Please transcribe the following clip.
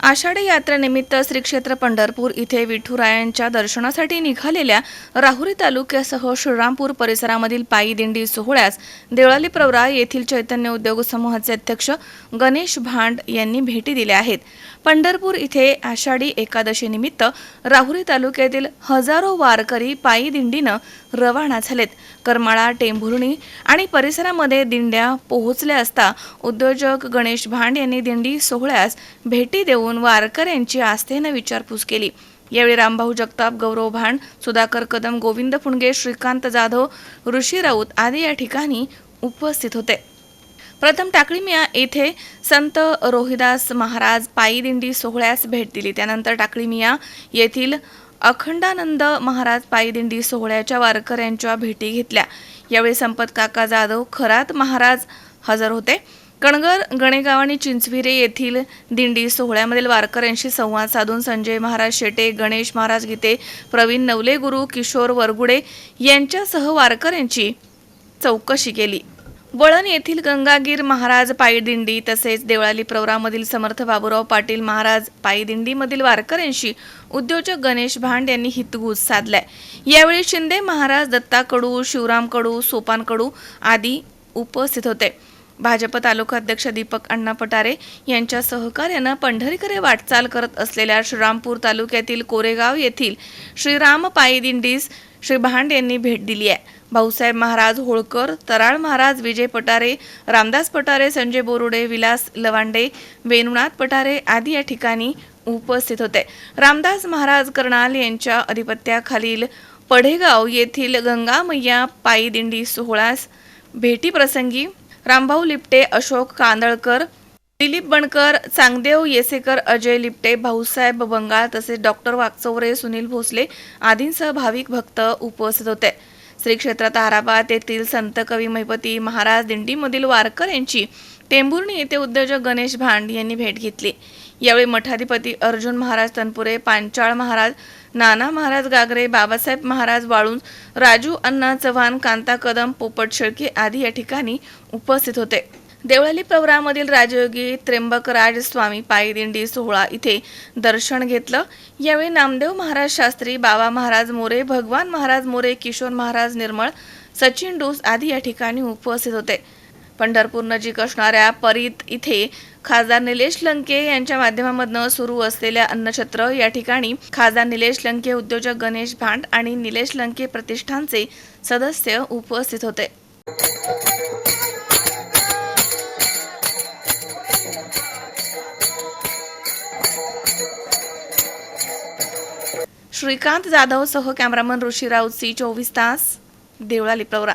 आषाढी यात्रेनिमित्त श्री क्षेत्र पंढरपूर इथे विठुरायांच्या दर्शनासाठी निघालेल्या राहुरी तालुक्यासह श्रीरामपूर परिसरामधील पायी दिंडी सोहळ्यास देवळाली प्रवरा येथील चैतन्य उद्योग समूहाचे अध्यक्ष गणेश भांड यांनी भेटी दिल्या आहेत. पंढरपूर इथे आषाढी एकादशीनिमित्त राहुरी तालुक्यातील हजारो वारकरी पायी दिंडीनं रवाना झालेत. करमाळा टेंभुर्णी आणि परिसरामध्ये दिंड्या पोहोचल्या असता उद्योजक गणेश भांड यांनी दिंडी सोहळ्यास भेटी देऊन वारकर यांची आस्थेनं विचारपूस केली. यावेळी रामभाऊ जगताप गौरव भांड सुधाकर कदम गोविंद फुंडगे श्रीकांत जाधव ऋषी राऊत आदी या ठिकाणी उपस्थित होते. प्रथम टाकळीमिया येथे संत रोहिदास महाराज पायी दिंडी सोहळ्यास भेट दिली. त्यानंतर टाकळीमिया येथील अखंडानंद महाराज पायी दिंडी सोहळ्याच्या वारकऱ्यांच्या भेटी घेतल्या. यावेळी संपत काका जाधव खरात महाराज हजर होते. कणगर गणेगाव आणि चिंचविरे येथील दिंडी सोहळ्यामधील वारकऱ्यांशी संवाद साधून संजय महाराज शेटे गणेश महाराज गीते प्रवीण नवले गुरु किशोर वरगुडे यांच्यासह वारकऱ्यांची चौकशी केली. वळण येथील गंगागीर महाराज पायदिंडी तसेच देवळाली प्रवरामधील समर्थ बाबूराव पाटील महाराज पायदिंडीमधील वारकऱ्यांशी उद्योजक गणेश भांड यांनी हितगुज साधलाय. यावेळी शिंदे महाराज दत्ता कडू शिवराम कडू सोपान कडू आदी उपस्थित होते. भाजप तालुका अध्यक्ष दीपक अण्णा पटारे यांच्या सहकार्यानं पंढरीकडे वाटचाल करत असलेल्या श्रीरामपूर तालुक्यातील कोरेगाव येथील श्रीराम पायी दिंडीस श्री भांड यांनी भेट दिली आहे. भाऊसाहेब महाराज होळकर तराळ महाराज विजय पटारे रामदास पटारे संजय बोरुडे विलास लवांडे वेणुनाथ पटारे आदी या ठिकाणी उपस्थित होते. रामदास महाराज कर्णाल यांच्या अधिपत्याखालील पढेगाव येथील गंगा मैया पायी दिंडी सोहळ्यास भेटीप्रसंगी रामभाऊ लिपटे अशोक कांदळकर दिलीप बणकर चांगदेव येसेकर अजय लिपटे भाऊसाहेब बंगाळ तसेच डॉक्टर वाकचौरे सुनील भोसले आदींसह भाविक भक्त उपस्थित होते. श्री क्षेत्र ताराबाद येथील संत कवी महिपती महाराज दिंडीमधील वारकर यांची टेंभुर्णी येथे उद्योजक गणेश भांड यांनी भेट घेतली. यावेळी मठाधिपती अर्जुन महाराज तनपुरे पांचाळ महाराज नाना महाराज गागरे बाबासाहेब महाराज वाळून राजू अण्णा चव्हाण कांता कदम पोपट शेळके आदी या ठिकाणी उपस्थित होते. देवळाली प्रवरामधील राजयोगी त्र्यंबकराज स्वामी पायदिंडी सोहळा इथे दर्शन घेतलं. यावेळी नामदेव महाराज शास्त्री बाबा महाराज मोरे भगवान महाराज मोरे किशोर महाराज निर्मळ सचिन डोस आदी या ठिकाणी उपस्थित होते. पंढरपूर नजीक असणाऱ्या परीत इथे खासदार निलेश लंके यांच्या माध्यमामधनं सुरू असलेल्या अन्नछत्र या ठिकाणी खासदार निलेश लंके उद्योजक गणेश भांड आणि निलेश लंके प्रतिष्ठानचे सदस्य उपस्थित होते. श्रीकांत जाधव सह कॅमेरामन ऋषी राऊत सी चोवीस तास देवळाली प्रवरा.